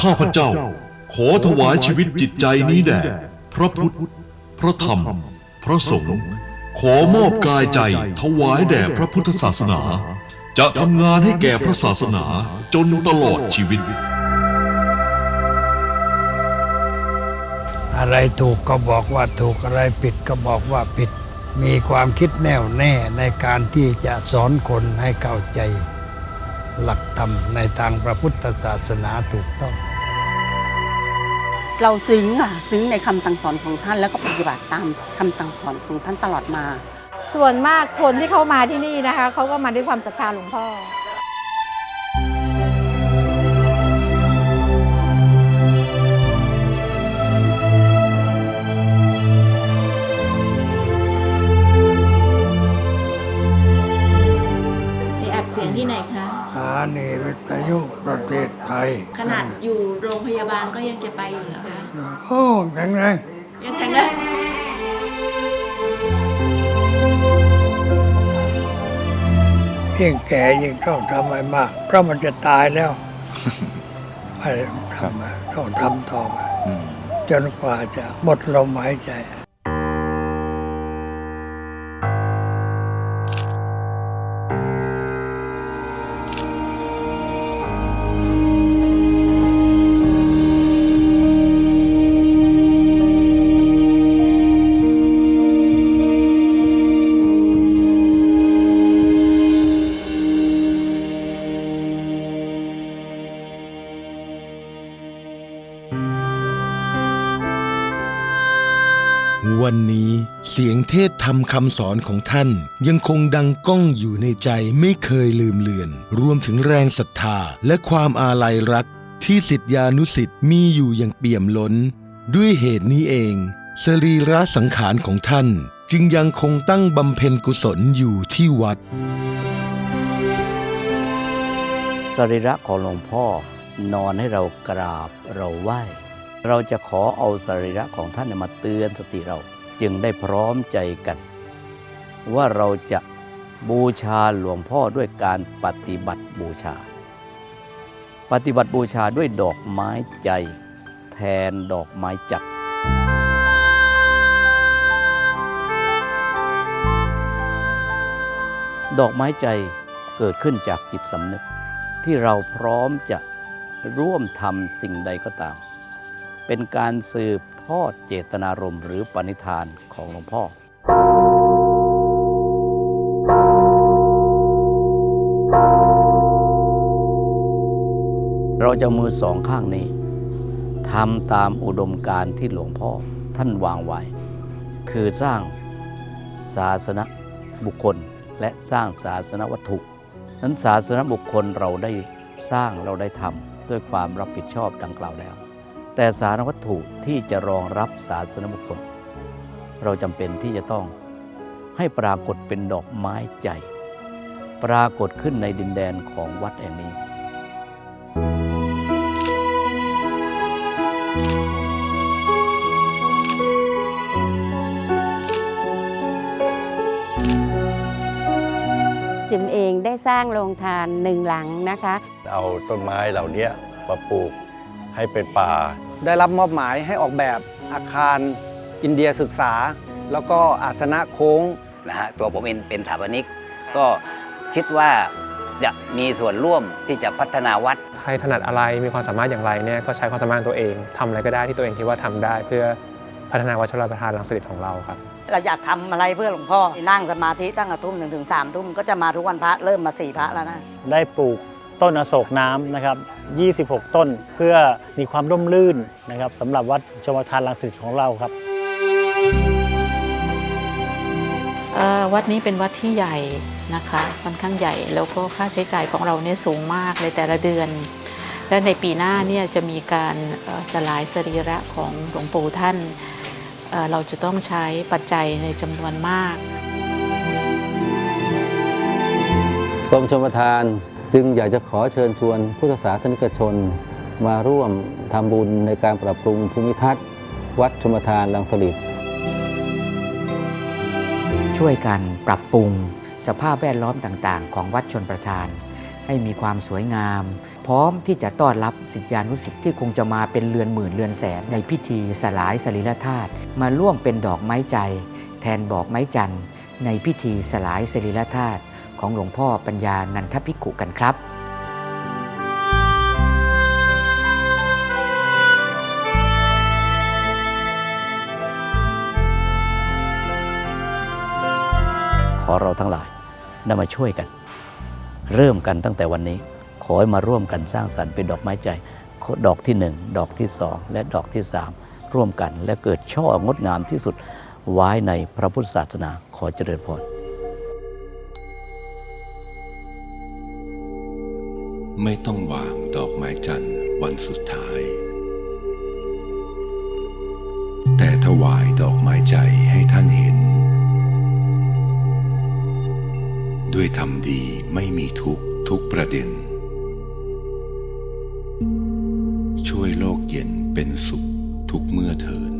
ข้าพเจ้า ขอถวายชีวิตจิตใจนี้แด่พระพุทธ พระธรรม พระสงฆ์ขอมอบกายใจถวายแด่พระพุทธศาสนา จะทำงานให้แก่พระศาสนาจนตลอดชีวิต อะไรถูกก็บอกว่าถูกอะไรผิดก็บอกว่าผิด มีความคิดแน่วแน่ในการที่จะสอนคนให้เข้าใจ หลักธรรมในทางพระพุทธศาสนาถูกต้อง เราซึ้งอะซึ้งในคำสั่งสอนของท่านแล้วก็ปฏิบัติตามคำสั่งสอนของท่านตลอดมา ส่วนมากคนที่เข้ามาที่นี่นะคะเขาก็มาด้วยความศรัทธาหลวงพ่อไปอัดเสียงที่ไหนคะส ถานีวิทยุประเทศไทย ขนาดอยู่โรงพยาบาลก็ยังจะไปอยู่เหรอคะโอ้แข็งแรงยังแข็งแรงยิ่งแก่ยิ่งต้องทำให้มาก เพราะมันจะตายแล้วไม่ต้องทำต้องทำต่อไปจนกว่าจะหมดลมหายใจ วันนี้เสียงเทศธรรมคำสอนของท่าน ยังคงดังก้องอยู่ในใจไม่เคยลืมเลือน รวมถึงแรงศรัทธาและความอาลัยรัก ที่สิทธิานุสิทธิ์มีอยู่อย่างเปี่ยมล้น ด้วยเหตุนี้เองสรีระสังขารของท่าน จึงยังคงตั้งบำเพ็ญกุศลอยู่ที่วัด สรีระของหลวงพ่อนอนให้เรากราบเราไหว้ เราจะขอเอาสรีระของท่านมาเตือนสติเราจึงได้พร้อมใจกัน ว่าเราจะบูชาหลวงพ่อด้วยการปฏิบัติบูชา ปฏิบัติบูชาด้วยดอกไม้ใจ แทนดอกไม้จัดดอกไม้ใจเกิดขึ้นจากจิตสำนึก ที่เราพร้อมจะร่วมทำสิ่งใดก็ตาม เป็นการสืบทอดเจตนารมณ์หรือปณิธานของหลวงพ่อ เราจะมือสองข้างนี้ทำตามอุดมการที่หลวงพ่อท่านวางไว้ คือสร้างศาสนบุคคลและสร้างศาสนวัตถุนั้นศาสนบุคคลเราได้สร้างเราได้ทำด้วยความรับผิดชอบดังกล่าวแล้ว แต่สารวัตถุที่จะรองรับศาสนบุคคล เราจำเป็นที่จะต้องให้ปรากฏเป็นดอกไม้ใจ ปรากฏขึ้นในดินแดนของวัดแห่งนี้ จิมเองได้สร้างโรงทานหนึ่งหลังนะคะ เอาต้นไม้เหล่านี้มาปลูก ให้เป็นป่า ได้รับมอบหมายให้ออกแบบอาคารอินเดียศึกษา แล้วก็อาสนะโค้งนะฮะตัวผมเองเป็นสถาปนิก ก็คิดว่าจะมีส่วนร่วมที่จะพัฒนาวัดใครถนัดอะไรมีความสามารถอย่างไรเนี่ยก็ใช้ความสามารถของตัวเองทำอะไรก็ได้ที่ตัวเองคิดว่าทำได้เพื่อพัฒนาวัดชลประทานรังสิตของเราครับ เราอยากทำอะไรเพื่อหลวงพ่อนั่งสมาธิตั้งแต่ทุ่มหนึ่งถึงสามทุ่มก็จะมาทุกวันพระเริ่มมาสี่พระแล้วนะ ได้ปลูก ต้นอโศกน้ำนะครับ 26 ต้นเพื่อมีความร่มรื่นนะครับสำหรับวัดชมทานรังสิตของเราครับเอ่อวัดนี้เป็นวัดที่ใหญ่นะคะค่อนข้างใหญ่แล้วก็ค่าใช้จ่ายของเราเนี่ยสูงมากในแต่ละเดือน และในปีหน้าเนี่ยจะมีการเอ่อสลายสรีระของหลวงปู่ท่านเอ่อเราจะต้องใช้ปัจจัยในจำนวนมากกรมชมทาน จึงอยากจะขอเชิญชวนพุทธศาสนิกชน มาร่วมทำบุญในการปรับปรุงภูมิทัศน์ วัดชมทานลังสลิดช่วยกันปรับปรุง สภาพแวดล้อมต่างๆ ของวัดชนประทาน ให้มีความสวยงาม พร้อมที่จะต้อนรับสิทธิานุสิทธิ์ที่คงจะมาเป็นเรือนหมื่นเรือนแสนในพิธีสลายสรีระธาตุมาร่วมเป็นดอกไม้ใจ แทนดอกไม้จันทร์ในพิธีสลายสรีระธาตุ ของหลวงพ่อปัญญานันทภิกขุกันครับขอเราทั้งหลายได้มาช่วยกัน เริ่มกันตั้งแต่วันนี้ ขอให้มาร่วมกันสร้างสรรค์เป็นดอกไม้ใจ ดอกที่หนึ่งดอกที่สองและดอกที่สามร่วมกันและเกิดช่องดงามที่สุด ไว้ในพระพุทธศาสนาขอเจริญพร ไม่ต้องวางดอกไม้จันทร์วันสุดท้าย แต่ถวายดอกไม้ใจให้ท่านเห็น ด้วยทำดีไม่มีทุกทุกประเด็น ช่วยโลกเย็นเป็นสุขทุกเมื่อเทิน